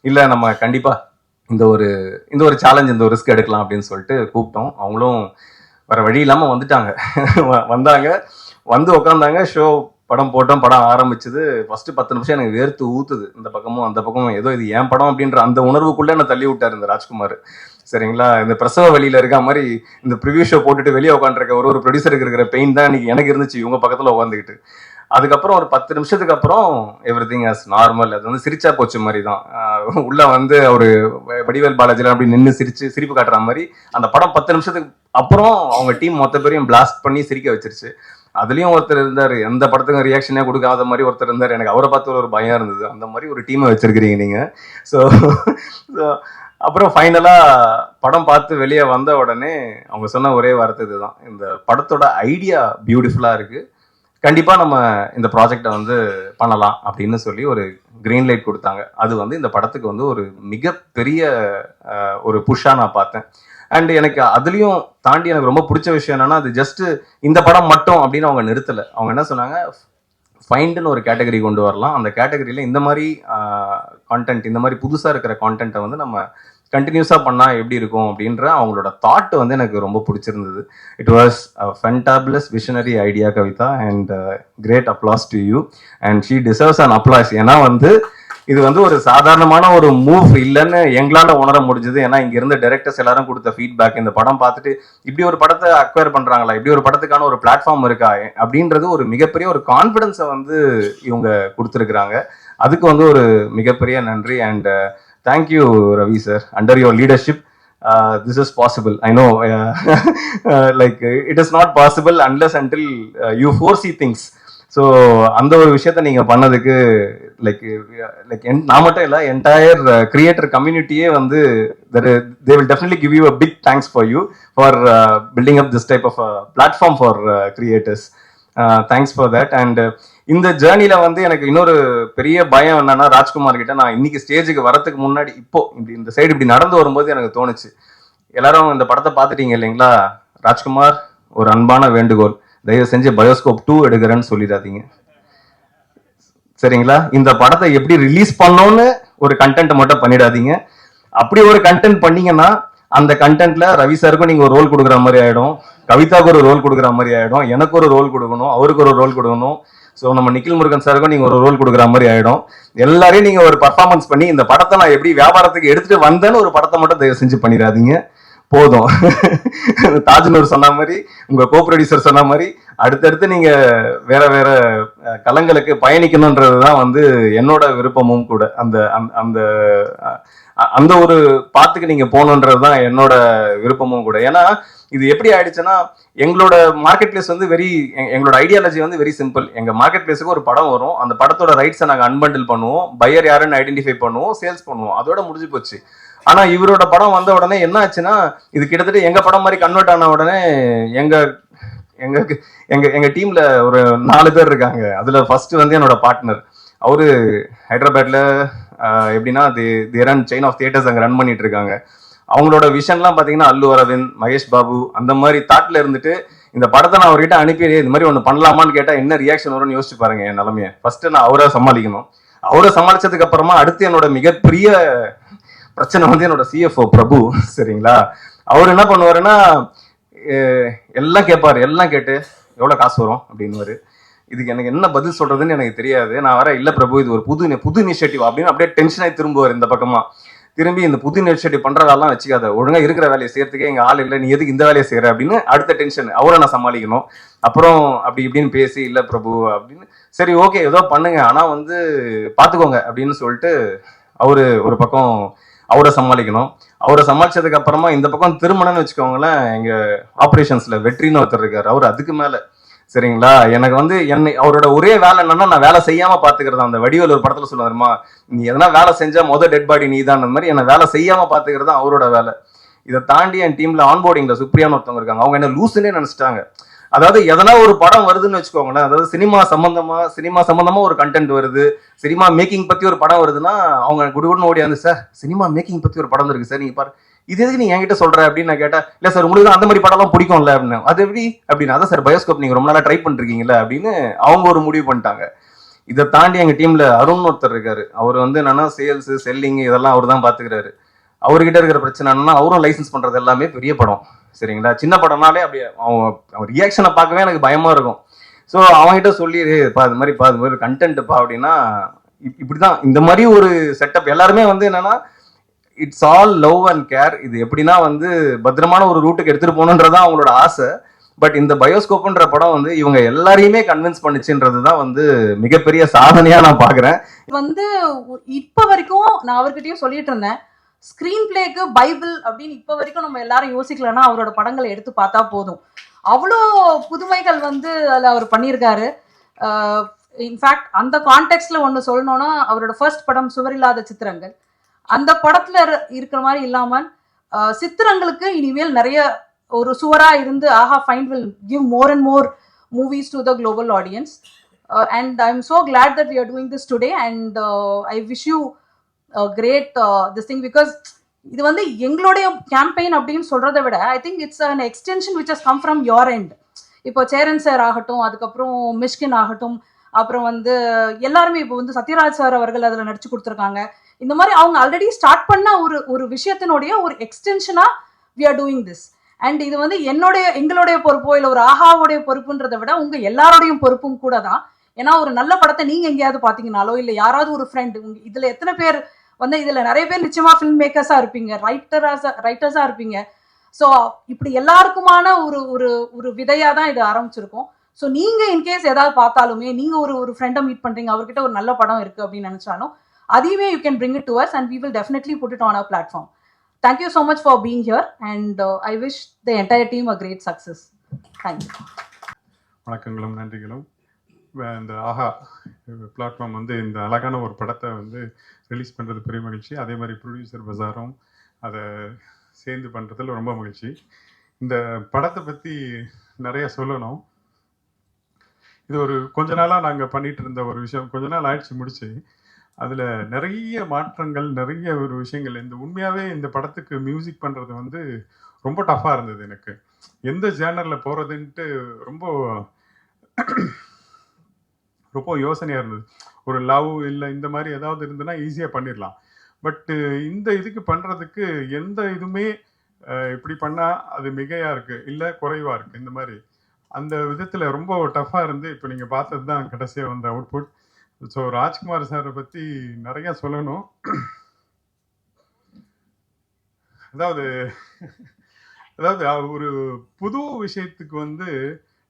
இல்ல நம்ம கண்டிப்பா இந்த ஒரு இந்த ஒரு சேலஞ்ச் இந்த ஒரு ரிஸ்க் எடுக்கலாம் அப்படின்னு சொல்லிட்டு கூப்பிட்டோம். அவங்களும் வேற வழி இல்லாம வந்துட்டாங்க. வ- வந்தாங்க. வந்து உட்காந்தாங்க ஷோ படம் போட்டோம். படம் ஆரம்பிச்சது. ஃபர்ஸ்ட் பத்து நிமிஷம் எனக்கு வேர்த்து ஊத்துது. இந்த பக்கமும் அந்த பக்கமும். ஏதோ இது ஏன் படம் அப்படின்ற அந்த உணர்வுக்குள்ளே என்ன தள்ளி விட்டார் இந்த ராஜ்குமார். சரிங்களா? இந்த பிரசவ வழியில இருக்க மாதிரி இந்த ப்ரிவியூ ஷோ போட்டுட்டு வெளியே உட்காந்துருக்க ஒரு ஒரு ப்ரொடியூசருக்கு இருக்கிற பெயின் தான் இன்னைக்கு எனக்கு இருந்துச்சு இவங்க பக்கத்துல உட்காந்துக்கிட்டு அதுக்கப்புறம் ஒரு பத்து நிமிஷத்துக்கு அப்புறம் எவ்ரி திங் அஸ் நார்மல் அது வந்து சிரிச்சா போச்சு மாதிரி தான். உள்ள வந்து ஒரு வடிவேல் பாலாஜிலாம் அப்படி நின்று சிரிச்சு சிரிப்பு காட்டுற மாதிரி அந்த படம் பத்து நிமிஷத்துக்கு அப்புறம் அவங்க டீம் மொத்த பேரையும் பிளாஸ்ட் பண்ணி சிரிக்க வச்சிருச்சு. அதுலயும் ஒருத்தர் இருந்தார். எந்த படத்துக்கும் ரியாக்ஷனே கொடுக்காத மாதிரி ஒருத்தர் இருந்தார். எனக்கு அவரை பார்த்து ஒரு பயம் இருந்தது. அந்த மாதிரி ஒரு டீமை வச்சிருக்கிறீங்க நீங்க. ஸோ அப்புறம் ஃபைனலாக படம் பார்த்து வெளியே வந்த உடனே அவங்க சொன்ன ஒரே வார்த்தை இதுதான். இந்த படத்தோட ஐடியா பியூட்டிஃபுல்லாக இருக்குது கண்டிப்பாக நம்ம இந்த ப்ராஜெக்டை வந்து பண்ணலாம் அப்படின்னு சொல்லி ஒரு கிரீன் லைட் கொடுத்தாங்க. அது வந்து இந்த படத்துக்கு வந்து ஒரு மிகப்பெரிய ஒரு புஷ்ஷாக நான் பார்த்தேன். அண்ட் எனக்கு அதுலேயும் தாண்டி எனக்கு ரொம்ப பிடிச்ச விஷயம் என்னன்னா அது ஜஸ்ட் இந்த படம் மட்டும் அப்படின்னு அவங்க நிறுத்தலை. அவங்க என்ன சொன்னாங்க? ஃபைண்டுன்னு ஒரு கேட்டகரி கொண்டு வரலாம். அந்த கேட்டகரியில் இந்த மாதிரி கான்டென்ட் இந்த மாதிரி புதுசாக இருக்கிற கான்டென்ட்டை வந்து நம்ம கண்டினியூஸாக பண்ணால் எப்படி இருக்கும் அப்படின்ற அவங்களோட தாட் வந்து எனக்கு ரொம்ப பிடிச்சிருந்தது. It was fantabulous visionary idea Kavitha and great applause to you and she deserves an applause ஏன்னா வந்து இது வந்து ஒரு சாதாரணமான ஒரு மூவ் இல்லைன்னு எங்களால் உணர முடிஞ்சது. ஏன்னா இங்க இருந்த டேரக்டர்ஸ் எல்லாரும் கொடுத்த ஃபீட்பேக் இந்த படம் பார்த்துட்டு இப்படி ஒரு படத்தை அக்வயர் பண்றாங்களா? இப்படி ஒரு படத்துக்கான ஒரு பிளாட்ஃபார்ம் இருக்கா? அப்படின்றது ஒரு மிகப்பெரிய ஒரு கான்ஃபிடன்ஸை வந்து இவங்க கொடுத்துருக்குறாங்க. அதுக்கு வந்து ஒரு மிகப்பெரிய நன்றி. And thank you uh, Ravi sir under your leadership this is possible I know like it is not possible unless until you foresee things so அந்த ஒரு விஷயத்த நீங்கள் பண்ணதுக்கு லைக் லைக் நான் மட்டும் இல்லை என்டையர் கிரியேட்டர் கம்யூனிட்டியே வந்து they will definitely give you a big thanks for you for building up this type of platform for creators thanks for that and இந்த ஜேர்னியில் வந்து எனக்கு இன்னொரு பெரிய பயம் என்னன்னா ராஜ்குமார் கிட்ட நான் இன்னைக்கு ஸ்டேஜுக்கு வரதுக்கு முன்னாடி இப்போ இப்படி இந்த சைடு இப்படி நடந்து வரும்போது எனக்கு தோணுச்சு. எல்லாரும் இந்த படத்தை பார்த்துட்டீங்க இல்லைங்களா? ராஜ்குமார் ஒரு அன்பான வேண்டுகோள். தயவு செஞ்சு பயோஸ்கோப் டூ எடுக்கிறேன்னு சொல்லிடாதீங்க. சரிங்களா? இந்த படத்தை எப்படி ரிலீஸ் பண்ணோம்னு ஒரு கண்டென்ட் மட்டும் பண்ணிடாதீங்க. அப்படி ஒரு கண்டென்ட் பண்ணீங்கன்னா அந்த கண்டென்ட்ல ரவி சாருக்கும் நீங்க ஒரு ரோல் கொடுக்குற மாதிரி ஆயிடும். கவிதாக்கு ஒரு ரோல் கொடுக்குற மாதிரி ஆயிடும். எனக்கு ஒரு ரோல் கொடுக்கணும். அவருக்கு ஒரு ரோல் கொடுக்கணும். ஸோ நம்ம நிக்கில் முருகன் சாருக்கும் நீங்க ஒரு ரோல் கொடுக்குற மாதிரி ஆயிடும். எல்லாரையும் நீங்க ஒரு பர்ஃபார்மன்ஸ் பண்ணி இந்த படத்தை நான் எப்படி வியாபாரத்துக்கு எடுத்துட்டு வந்தேன்னு ஒரு படத்தை மட்டும் தயவு செஞ்சு பண்ணிடாதீங்க. போதும். தாஜ்னூர் சொன்ன மாதிரி உங்க கோ ப்ரொடியூசர் சொன்ன மாதிரி அடுத்தடுத்து நீங்க வேற வேற களங்களுக்கு பயணிக்கணுன்றது தான் வந்து என்னோட விருப்பமும் கூட. அந்த அந்த- அந்த அந்த ஒரு பாத்துக்கு நீங்க போகணுன்றது தான் என்னோட விருப்பமும் கூட. ஏன்னா இது எப்படி ஆயிடுச்சுன்னா எங்களோட மார்க்கெட் பிளேஸ் வந்து வெரி எங்களோட ஐடியாலஜி வந்து வெரி சிம்பிள் எங்க மார்க்கெட் பிளேஸுக்கு ஒரு படம் வரும். அந்த படத்தோட ரைட்ஸை நாங்கள் அன்பண்டில் பண்ணுவோம். பையர் யாருன்னு ஐடென்டிஃபை பண்ணுவோம். சேல்ஸ் பண்ணுவோம். அதோட முடிஞ்சு போச்சு. ஆனா இவரோட படம் வந்த உடனே என்ன ஆச்சுன்னா இது கிட்டத்தட்ட எங்க படம் மாதிரி கன்வெர்ட் ஆன உடனே எங்க எங்க எங்க எங்க டீம்ல ஒரு நாலு பேர் இருக்காங்க. அதுல ஃபர்ஸ்ட் வந்து என்னோட பார்ட்னர் அவரு ஹைதராபாத்ல எப்படின்னா the the run chain of theatres அங்க ரன் பண்ணிட்டு இருக்காங்க. அவங்களோட விஷன்லாம் பாத்தீங்கன்னா அல்லு அரவிந்த் மகேஷ் பாபு அந்த மாதிரி தாட்ல இருந்துட்டு இந்த படத்தை நான் அவர்கிட்ட அனுப்பி இது மாதிரி ஒன்று பண்ணலாமான்னு கேட்டால் என்ன ரியாக்ஷன் வரும்னு யோசிச்சு பாருங்க என் நிலமையை. ஃபர்ஸ்ட் நான் அவரை சமாளிக்கணும். அவரை சமாளிச்சதுக்கு அப்புறமா அடுத்து என்னோட மிகப்பெரிய பிரச்சனை வந்து என்னோட சிஎஃப்ஓ பிரபு சரிங்களா? அவர் என்ன பண்ணுவாருன்னா எல்லாம் கேட்பாரு எல்லாம் கேட்டு எவ்வளோ காசு வரும்? அப்படின்னுவாரு. இதுக்கு எனக்கு என்ன பதில் சொல்றதுன்னு எனக்கு தெரியாது. நான் வர இல்லை பிரபு இது ஒரு புது புது இனிஷியேட்டிவ் அப்படின்னு அப்படியே டென்ஷன் ஆகி திரும்புவார் இந்த பக்கமா. திரும்பி இந்த புது இனிஷியேட்டிவ் பண்றதெல்லாம் வச்சுக்காத. ஒழுங்கா இருக்கிற வேலையை செய்யறதுக்கே எங்க ஆள் இல்லை. நீ எதுக்கு இந்த வேலையை செய்யற? அப்படின்னு அடுத்த டென்ஷன் அவரை நான் சமாளிக்கணும். அப்புறம் அப்படி இப்படின்னு பேசி இல்ல பிரபு அப்படின்னு. சரி ஓகே ஏதோ பண்ணுங்க. ஆனா வந்து பாத்துக்கோங்க அப்படின்னு சொல்லிட்டு அவரு ஒரு பக்கம் அவரை சமாளிக்கணும். அவரை சமாளிச்சதுக்கு அப்புறமா இந்த பக்கம் திருமணம்னு வச்சுக்கோங்களேன் எங்க ஆப்ரேஷன்ஸ்ல வெற்றின்னு ஒருத்தர் இருக்காரு. அவர் அதுக்கு மேல. சரிங்களா? எனக்கு வந்து என்னை அவரோட ஒரே வேலை என்னன்னா நான் வேலை செய்யாம பாத்துக்கிறது அந்த வடிவேல் ஒரு படத்துல சொல்லுவாருமா நீ எதனா வேலை செஞ்சா முத டெட் பாடி நீ தான் மாதிரி என்ன வேலை செய்யாம பாத்துக்கிறது தான் அவரோட வேலை. இதை தாண்டி என் டீம்ல ஆன்போர்டிங்ல சுப்ரியான்னு ஒருத்தவங்க இருக்காங்க. அவங்க என்ன லூசுன்னே நினைச்சிட்டாங்க. அதாவது எதனா ஒரு படம் வருதுன்னு வச்சுக்கோங்களேன். அதாவது சினிமா சம்பந்தமா சினிமா சம்பந்தமா ஒரு கண்டென்ட் வருது. சினிமா மேக்கிங் பத்தி ஒரு படம் வருதுன்னா அவங்க குடுகுடுன்னு ஓடியாந்து சார் சினிமா மேக்கிங் பத்தி ஒரு படம் இருக்கு சார். நீங்க பாரு இது எதுக்கு நீங்க என்கிட்ட சொல்ற? அப்படின்னு நான் கேட்டா இல்ல சார் உங்களுக்கு தான் அந்த மாதிரி படம்லாம் பிடிக்கும்ல? அப்படின்னு. அது எப்படி? அப்படின்னு. அதான் சார் பயோஸ்கோப் நீங்க ரொம்ப நாளா ட்ரை பண்ணிருக்கீங்கல்ல? அப்படின்னு அவங்க ஒரு முடிவு பண்ணிட்டாங்க. இதை தாண்டி எங்க டீம்ல அருண் ஒருத்தர் இருக்காரு. அவர் வந்து என்னன்னா சேல்ஸ் செல்லிங் இதெல்லாம் அவர் தான் பாத்துக்கிறாரு. அவர்கிட்ட இருக்கிற பிரச்சனை என்னன்னா அவரும் லைசன்ஸ் பண்றது எல்லாமே பெரிய படம். சரிங்களா? சின்ன படம்னாலே அப்படியே அவன் அவன் ரியாக்ஷனை பார்க்கவே எனக்கு பயமா இருக்கும். ஸோ அவன்கிட்ட சொல்லி பா இது மாதிரி பா இது மாதிரி கண்டென்ட்ப்பா அப்படின்னா இப்- இப்படிதான். இந்த மாதிரி ஒரு செட்டப் எல்லாருமே வந்து என்னன்னா it's all love and care இது எப்படின்னா வந்து பத்திரமான ஒரு ரூட்டுக்கு எடுத்துட்டு போகணுன்றதான் அவங்களோட ஆசை. பட் இந்த பயோஸ்கோப்புன்ற படம் வந்து இவங்க எல்லாரையுமே கன்வின்ஸ் பண்ணுச்சுன்றது தான் வந்து மிகப்பெரிய சாதனையா நான் பாக்குறேன் வந்து இப்ப வரைக்கும் நான் அவர்கிட்டயும் சொல்லிட்டு இருந்தேன். ஸ்கிரீன் பிளேக்கு பைபிள் அப்படின்னு இப்போ வரைக்கும் நம்ம எல்லாரும் யோசிக்கலன்னா அவரோட படங்களை எடுத்து பார்த்தா போதும். அவ்வளோ புதுமைகள் வந்து அதில் அவர் பண்ணியிருக்காரு. இன்ஃபேக்ட் அந்த கான்டெக்ட்ல ஒன்று சொல்லணும்னா அவரோட ஃபர்ஸ்ட் படம் சுவரில்லாத சித்திரங்கள். அந்த படத்துல இரு- இருக்கிற மாதிரி இல்லாமல் சித்திரங்களுக்கு இனிமேல் நிறைய ஒரு சுவரா இருந்து ஆஹா find will give more and more movies to the global audience and I am so glad that we are doing this today and I wish you great this thing because இது வந்து எங்களுடைய கேம்பெயின் அப்படின்னு சொல்றதை விட I think it's an extension which has come from your end இப்போ சேரன் சார் ஆகட்டும் அதுக்கப்புறம் மிஷ்கின் ஆகட்டும் அப்புறம் வந்து எல்லாருமே இப்போ வந்து சத்யராஜ் சார் அவர்கள் அதில் நடிச்சு கொடுத்துருக்காங்க. இந்த மாதிரி அவங்க ஆல்ரெடி ஸ்டார்ட் பண்ண ஒரு ஒரு விஷயத்தினுடைய ஒரு எக்ஸ்டென்ஷனாக we are doing this and இது வந்து என்னுடைய எங்களுடைய பொறுப்போ இல்லை ஒரு ஆஹாவுடைய பொறுப்புன்றதை விட உங்கள் எல்லாரோடையும் பொறுப்பும் கூட தான் ஏன்னா ஒரு நல்ல படத்தை நீங்கள் எங்கேயாவது பார்த்தீங்கனாலோ இல்லை யாராவது ஒரு ஃப்ரெண்ட் இதில் எத்தனை பேர் வந்து இதுல நிறைய பேர் நிச்சயமா ஃபில்ம் மேக்கர்ஸா இருப்பீங்க. ரைட்டர்ஸா ரைட்டர்ஸா இருப்பீங்க. ஸோ இப்படி எல்லாருக்குமான ஒரு ஒரு ஒரு விதையா தான் இது ஆரம்பிச்சிருக்கோம். ஸோ நீங்க இன்கேஸ் ஏதாவது பார்த்தாலுமே நீங்க ஒரு ஒரு ஃப்ரெண்டை மீட் பண்றீங்க. அவர்கிட்ட ஒரு நல்ல படம் இருக்கு அப்படின்னு நினைச்சாலும் அதையுமே you can bring it to us and we will definitely put it on our platform thank you so much for being here and uh, i wish the entire team a great success. Thank you. வணக்கங்களும் நன்றிகளும். இந்த uh, ஆஹா பிளாட்ஃபார்ம் வந்து இந்த அழகான ஒரு படத்தை வந்து ரிலீஸ் பண்ணுறது பெரிய மகிழ்ச்சி. அதே மாதிரி ப்ரொடியூசர் பஜாரும் அதை சேர்ந்து பண்ணுறதுல ரொம்ப மகிழ்ச்சி. இந்த படத்தை பற்றி நிறைய சொல்லணும். இது ஒரு கொஞ்ச நாளாக நாங்கள் பண்ணிட்டு இருந்த ஒரு விஷயம். கொஞ்ச நாள் ஆயிடுச்சு முடிச்சு. அதில் நிறைய மாற்றங்கள் நிறைய ஒரு விஷயங்கள். இந்த உண்மையாகவே இந்த படத்துக்கு மியூசிக் பண்ணுறது வந்து ரொம்ப டஃப்பாக இருந்தது எனக்கு. எந்த ஜேனரில் போகிறதுன்ட்டு ரொம்ப ரொம்ப யோசனையாக இருந்தது. ஒரு லவ் இல்லை இந்த மாதிரி ஏதாவது இருந்ததுன்னா ஈஸியாக பண்ணிடலாம் பட்டு இந்த இதுக்கு பண்ணுறதுக்கு எந்த இதுவுமே இப்படி பண்ணால் அது மிகையாக இருக்குது இல்லை குறைவாக இருக்குது இந்த மாதிரி. அந்த விதத்தில் ரொம்ப டஃப்பாக இருந்து இப்போ நீங்கள் பார்த்தது தான் கடைசியாக வந்த அவுட்புட் ஸோ ராஜ்குமார் சாரை பற்றி நிறையா சொல்லணும். அதாவது அதாவது ஒரு புது விஷயத்துக்கு வந்து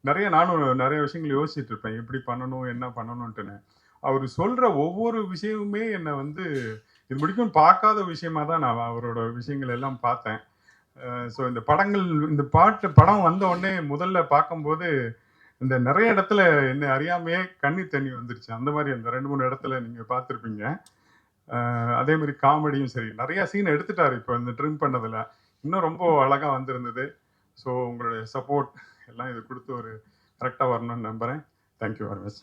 நிறைய நானும் நிறைய விஷயங்கள் யோசிச்சுட்டு இருப்பேன். எப்படி பண்ணணும் என்ன பண்ணணும்ட்டுன்னு அவர் சொல்ற ஒவ்வொரு விஷயமுமே என்னை வந்து இது முடிக்கும் பார்க்காத விஷயமா தான் நான் அவரோட விஷயங்கள் எல்லாம் பார்த்தேன். ஸோ இந்த படங்கள் இந்த பாட்டு படம் வந்த உடனே முதல்ல பார்க்கும்போது இந்த நிறைய இடத்துல என்னை அறியாமையே கண்ணி தண்ணி வந்துருச்சு. அந்த மாதிரி அந்த ரெண்டு மூணு இடத்துல நீங்கள் பார்த்துருப்பீங்க. அதே மாதிரி காமெடியும் சரி. நிறைய சீன் எடுத்துட்டாரு இப்போ இந்த ட்ரிம் பண்ணதில். இன்னும் ரொம்ப அழகாக வந்திருந்தது. ஸோ உங்களுடைய சப்போர்ட் எல்லாம் இது கொடுத்து ஒரு கரெக்டாக வரணும்னு நம்புகிறேன் தேங்க்யூ வெரி மச்